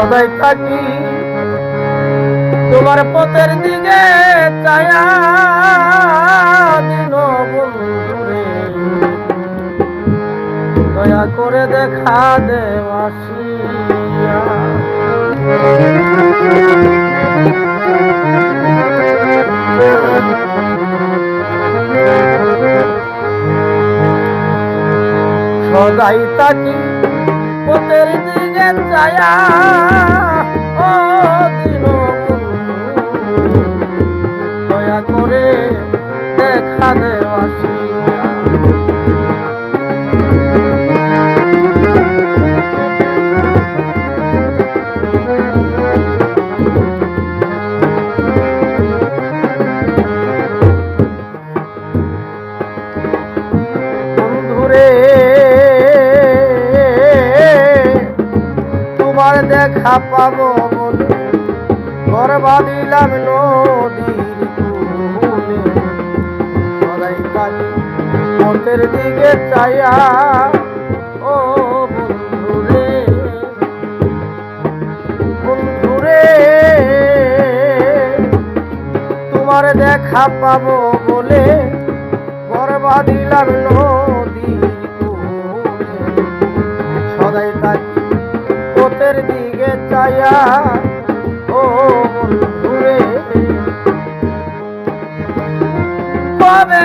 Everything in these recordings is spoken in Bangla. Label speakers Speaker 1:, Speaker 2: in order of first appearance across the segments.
Speaker 1: সদাই থাকি। তোমার পথের দিকে চায়া দিন দয়া করে দেখা দে আসিয়া। সদাই তাকি দিন দয়া করে দেখা দে। দেখা পাবো বলে ঘর বাঁধিলাম নদীর কূলে। সদাই থাকি পথের দিকে চাইয়া, ও দেখা পাবো বলে ঘর বাঁধিলাম নদীর পথের দিকে চায়া ও ঘুরে কবে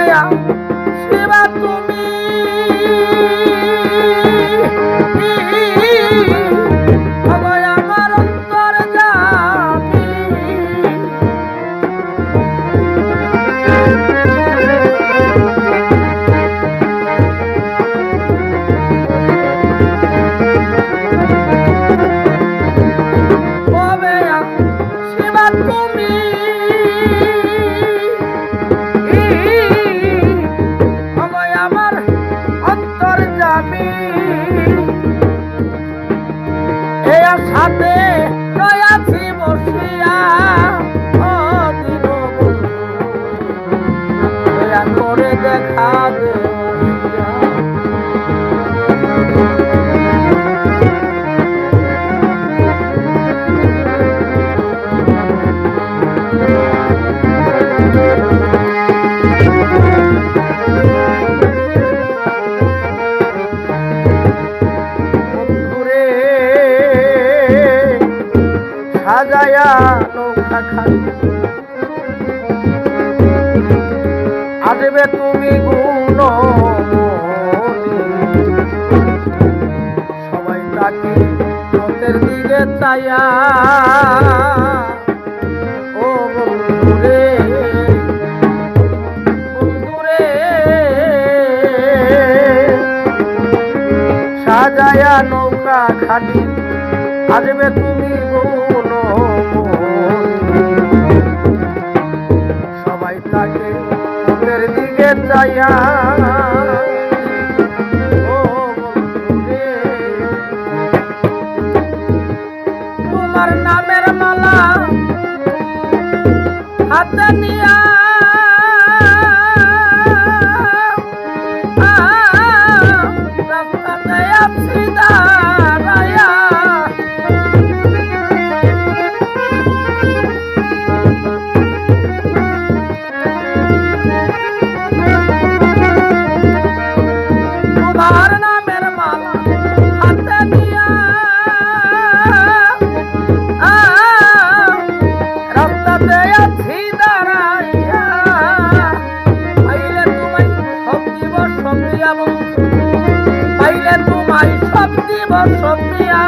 Speaker 1: শিবা সাজায়া নৌকা খাই আসবে তুমি বন্ধুরে সাজায়া নৌকা খাটি আসবে তুমি अतनिया তোমায় সব দিব সব দিয়া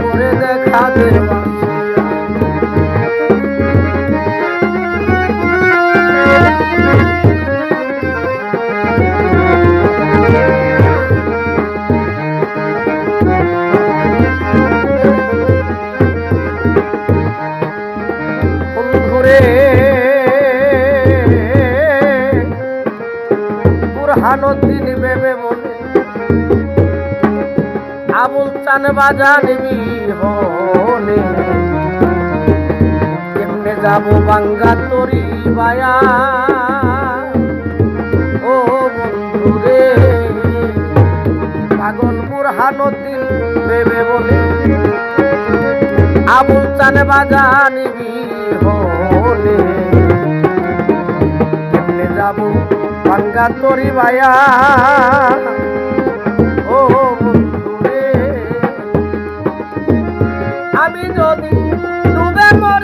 Speaker 1: করে দেখা দেওয়া বন্ধুরে বুরহানুদ্দিন বেবে বলে আবুল চান বাজার হলে কেমনে যাব বাঙ্গা তরি বায়া? ও বন্ধুরে পাগল নদীন ভেবে বলে আবুল চানে বাজা নিবি হলে বাঙ্গা তরি ভাইয়া। ও আমি যদি ডুবে মরি